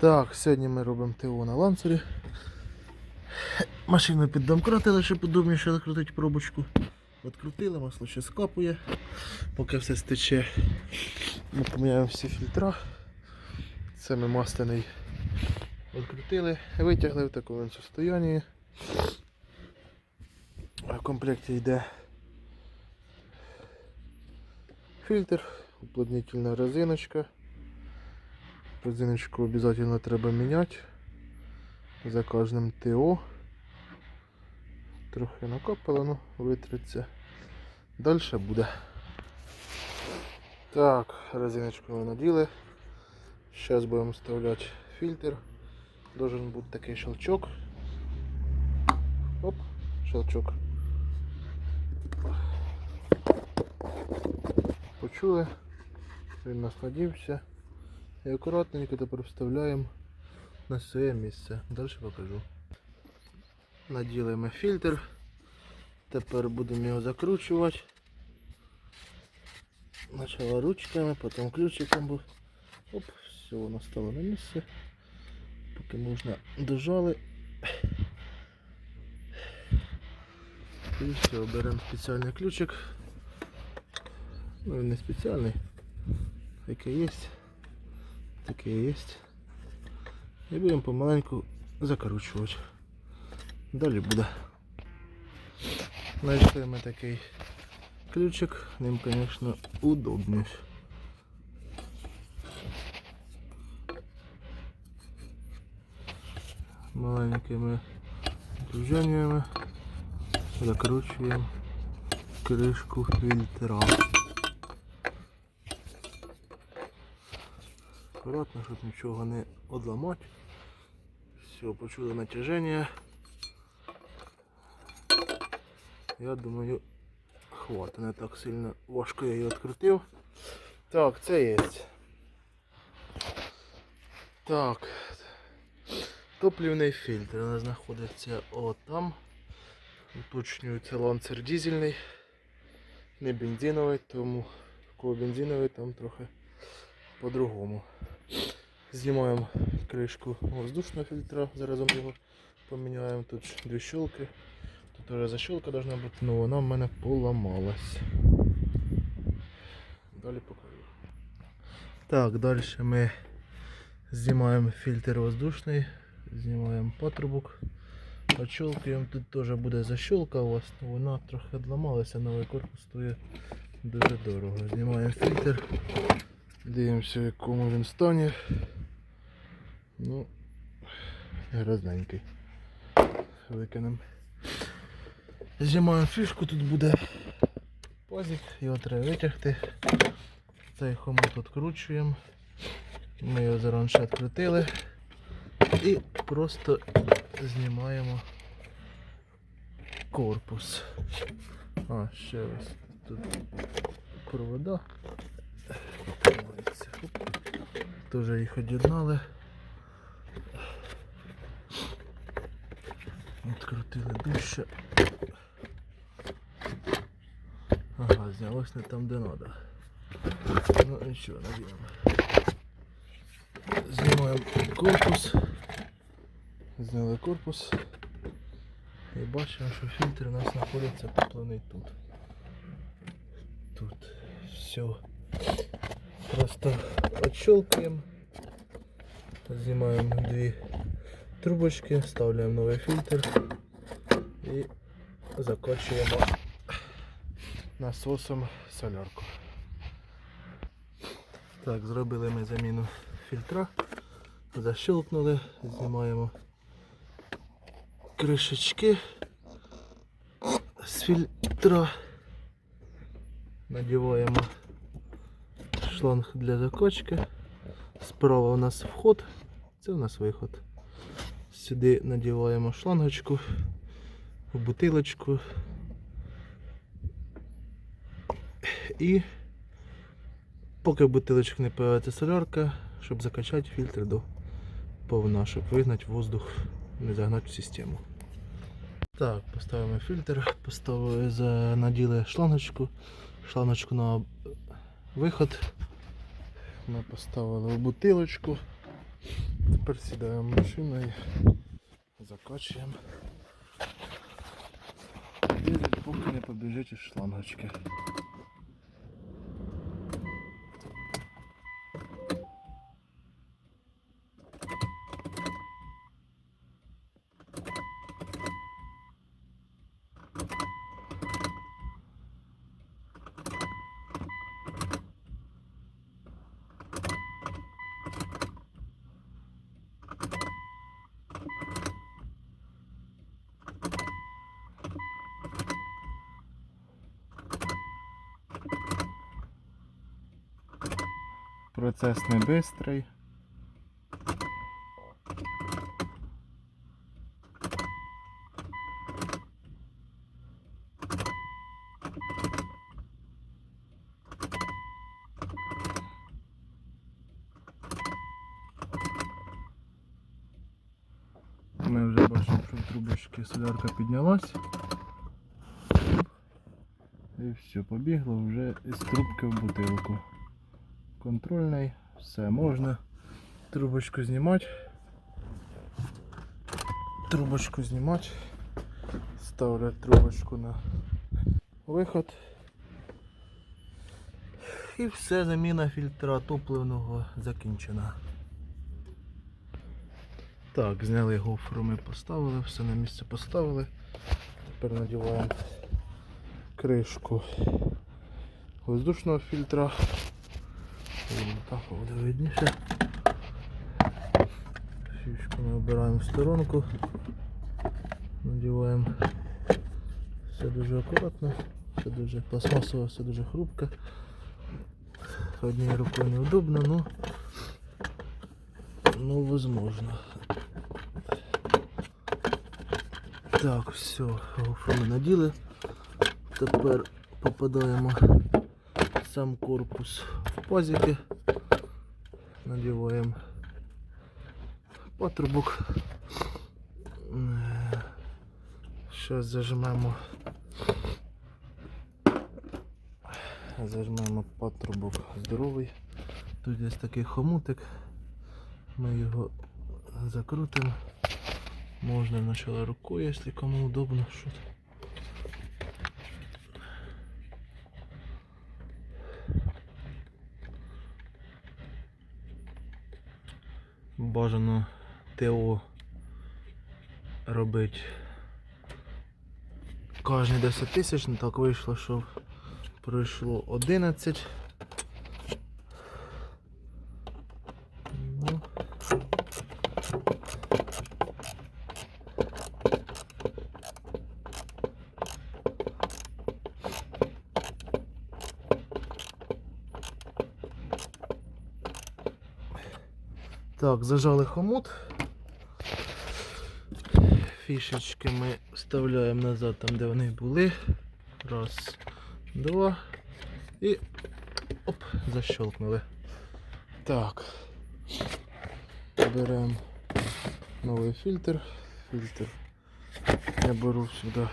Так, сьогодні ми робимо ТО на ланцері. Машину піддомкратили, щоб удобніше закрутити пробочку. Відкрутили, масло ще скапує. Поки все стече, ми поміняємо всі фільтра. Це ми масляний відкрутили, витягли в такому состоянні. В комплекті йде фільтр, уплотнительна резиночка. Резиночку обязательно треба міняти за кожним ТО. Трохи накопило, ну витриться. Далі буде. Так, резиночку ми наділи. Зараз будемо вставляти фільтр. Должен бути такий щелчок. Оп, щелчок. Почули. Він нас надівся. І акуратненько тепер вставляємо на своє місце. Далі покажу. Наділимо фільтр. Тепер будемо його закручувати. Спочатку ручками, потім ключиком. Оп, все, воно стало на місце. Поки можна дожали. І все, беремо спеціальний ключик. Ну він не спеціальний. Який є. Таке є. І будемо помаленьку закручувати. Далі буде. Знайшли ми такий ключик, ним, звісно, удобніше. Маленькими движеннями закручуємо кришку фільтра. Аккуратно, щоб нічого не одламати. Все, почули натяження. Я думаю, хватить, не так сильно важко я її відкрутив. Так, це є. Так. Топлівний фільтр. Вона знаходиться отам. Уточнюю, це ланцер дизельний, не бензиновий, тому в кого бензиновий там трохи по-другому. Знімаємо кришку воздушного фільтра, заразом його поміняємо. Тут дві щелки. Тут уже защелка должна бути, але вона в мене поламалась. Далі покажу. Так, далі ми знімаємо фільтр воздушний, знімаємо патрубок, очолкуємо. Тут теж буде защелка у вас, але вона трохи відламалася, новий корпус стоїть дуже дорого. Знімаємо фільтр, дивимося в якому він стані. Ну, грозненький. Викинемо. Знімаємо фішку, тут буде пазик, його треба витягти. Цей хомут відкручуємо. Ми його зараніше відкрутили і просто знімаємо корпус. А, ще ось тут провода. Оп. Теж їх од'єднали. Відкрутили дужче. Ага, знялось не там, де треба. Ну нічого, надіємо. Знімаємо корпус. Зняли корпус. І бачимо, що фільтр у нас знаходиться топлений тут. Тут. Все. Просто отщелкаємо. Знімаємо дві трубочки, вставляємо новий фільтр і закочуємо насосом солярку. Так, зробили ми заміну фільтра, защелкнули, знімаємо кришечки з фільтра, надіваємо шланг для закачки. Справа у нас вход, це у нас виход. Сюди надіваємо шлангочку, бутилочку і поки в бутилочку не появиться солярка, щоб закачати фільтр до повна, щоб вигнати воздух, не загнати в систему. Так, поставимо фільтр, поставили наділи шлангочку, шлангочку на виход. Ми поставили в бутилочку. Тепер сідаємо в машину і закачуємо. Дизель поки не побіжить із шлангочки. Процес не бистрий. Ми вже бачимо, що трубочки солярка піднялась. І все, побігло вже із трубки в бутилку. Контрольний, все можна. Трубочку знімати. Трубочку знімати. Ставлю трубочку на виход. І все, заміна фільтра топливного закінчена. Так, зняли гофру, ми поставили, все на місце поставили. Тепер надіваємо кришку воздушного фільтра. Так видніше. Фішку ми обираємо в сторонку. Надіваємо все дуже акуратно, все дуже пластмасово, все дуже хрупке. Однією рукою неудобно, но, но возможно. Так, все, гофру ми наділи. Тепер попадаємо сам корпус в пазики. Надіваємо патрубок. Зараз зажмемо. Зажмемо патрубок здоровий. Тут є такий хомутик. Ми його закрутимо. Можна спочатку рукою, якщо кому удобно. Що Бажано ТО робити кожні 10 тисяч, ну так вийшло, що пройшло 11. Ну. Так, зажали хомут. Фішечки ми вставляємо назад там, де вони були. Раз, два. І оп, защелкнули. Так. Беремо новий фільтр. Фільтр. Я беру сюди.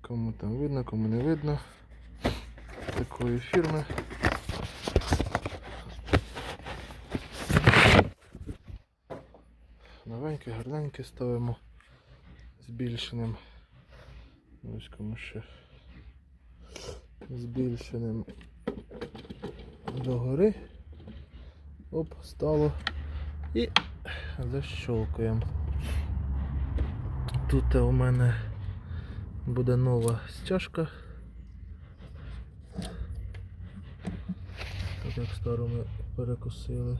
Кому там видно, кому не видно. Такої фірми. Новеньке, гарненьке ставимо збільшеним. Ось кому ще збільшеним догори. Оп, стало. І защолкуємо. Тут у мене буде нова стяжка. Так як стару ми перекусили.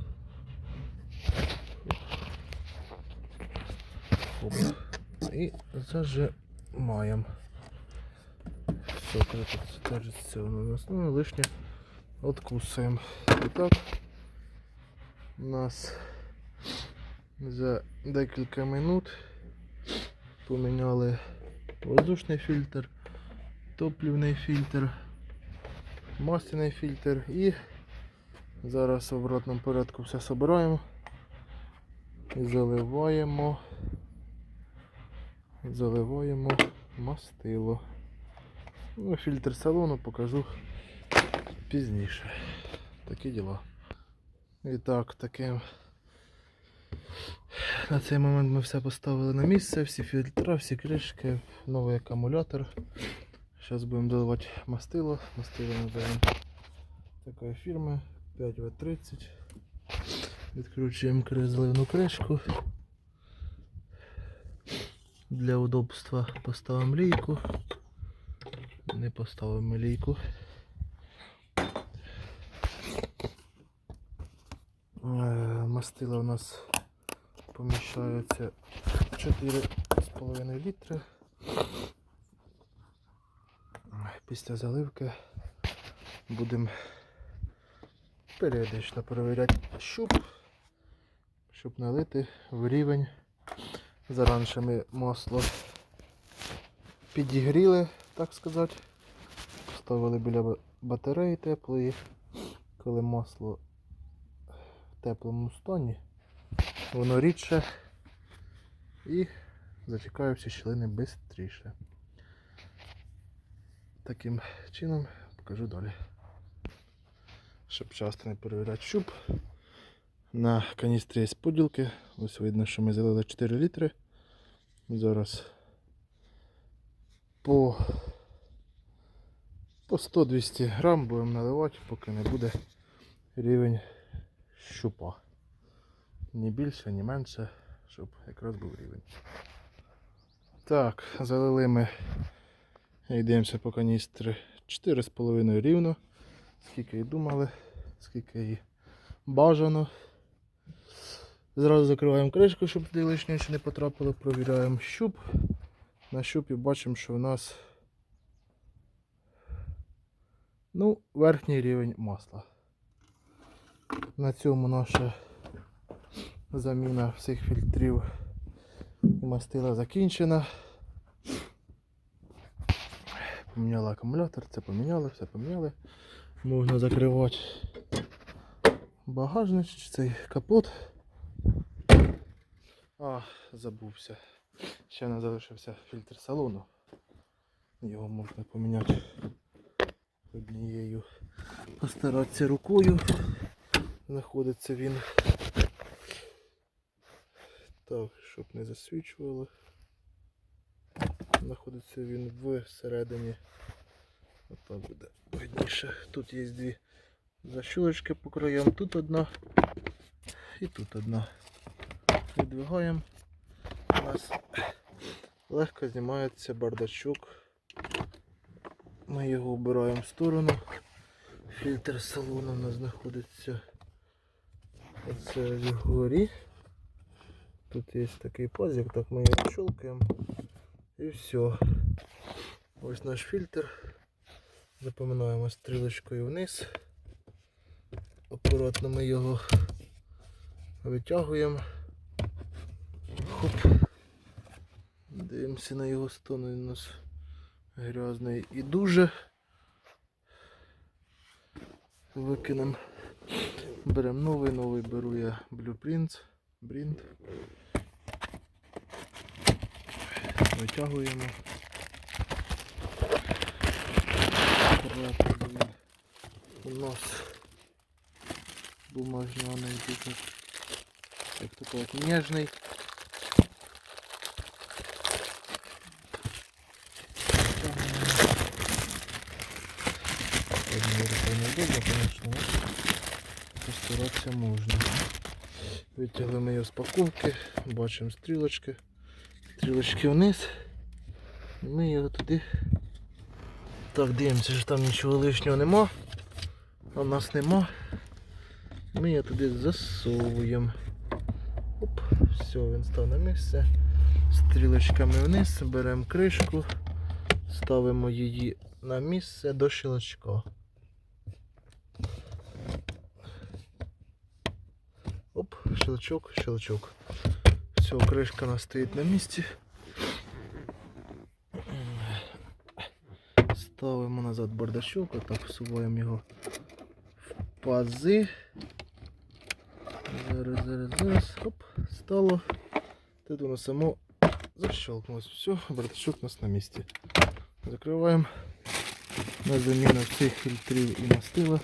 Оп. І зажимаємо. Все, воно у нас. Ну, лишнє откусуємо. І так у нас за декілька минут поміняли воздушний фільтр, топлівний фільтр, масляний фільтр і зараз в обратному порядку все збираємо і заливаємо заливаємо мастило. Ну, фільтр салону покажу пізніше. Такі діла. І так, таким На цей момент ми все поставили на місце, всі фільтра, всі кришки, новий акумулятор. Зараз будемо доливати мастило. Мастило беремо такої фірми 5В30. Відкручуємо зливну кришку. Для удобства поставимо лійку. Не поставимо лійку. Е, Мастила у нас поміщається 4,5 літри. Після заливки будемо періодично перевіряти щуп, щоб налити в рівень. Заранше ми масло підігріли, так сказати. Поставили біля батареї теплої. Коли масло в теплому стані, воно рідше і затікає всі щілини швидше. Таким чином покажу далі. Щоб часто не перевіряти щуп. На каністрі є поділки. Ось видно, що ми залили 4 літри. Зараз по, по 100-200 грам будемо наливати, поки не буде рівень щупа. Ні більше, ні менше, щоб якраз був рівень. Так, залили ми. Йдемося по каністрі 4,5 рівно. Скільки і думали, скільки і бажано. Зразу закриваємо кришку, щоб туди лишнє ще не потрапило. Провіряємо щуп. На щупі бачимо, що в нас ну, верхній рівень масла. На цьому наша заміна всіх фільтрів і мастила закінчена. Поміняли акумулятор, це поміняли, все поміняли. Можна закривати багажник, чи цей капот. А, забувся. Ще не залишився фільтр салону. Його можна поміняти однією. Постаратися рукою. Знаходиться він. Так, щоб не засвічувало. Знаходиться він всередині. Отак буде видніше. Тут є дві защолочки по краям. Тут одна і тут одна. Віддвигаємо. У нас легко знімається бардачок. Ми його обираємо в сторону. Фільтр салону у нас знаходиться оце вгорі. Тут є такий пазик, так ми його щелкаємо. І все. Ось наш фільтр. Запоминаємо стрілочкою вниз. Акуратно ми його витягуємо. Хоп. Дивимося на його стан, він у нас грязний і дуже. Викинемо. Беремо новий, новий беру я Blueprints. Брінт. Витягуємо. У нас як то кажуть, ніжний. Одною рукою неудобно, конечно, постаратися можна. Витягли ми його з паковки, бачимо стрілочки. Стрілочки вниз. Ми його туди. Так, дивимося, що там нічого лишнього нема. А в нас нема. Ми його туди засовуємо. Оп, все, він став на місце. Стрілочками вниз, беремо кришку, ставимо її на місце до щелчка. Оп, щелчок, щелчок. Все, кришка у нас стоїть на місці. Ставимо назад бардачок, отак всуваємо його в пази. Зараз, зараз, зараз. Оп, стало. Тут воно само защелкнулось. Все, бардачок у нас на місці. Закриваємо. На заміну всіх фільтрів і мастила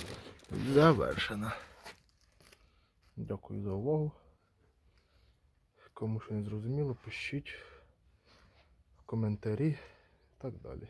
завершена. Дякую за увагу. Кому що не зрозуміло, пишіть в коментарі і так далі.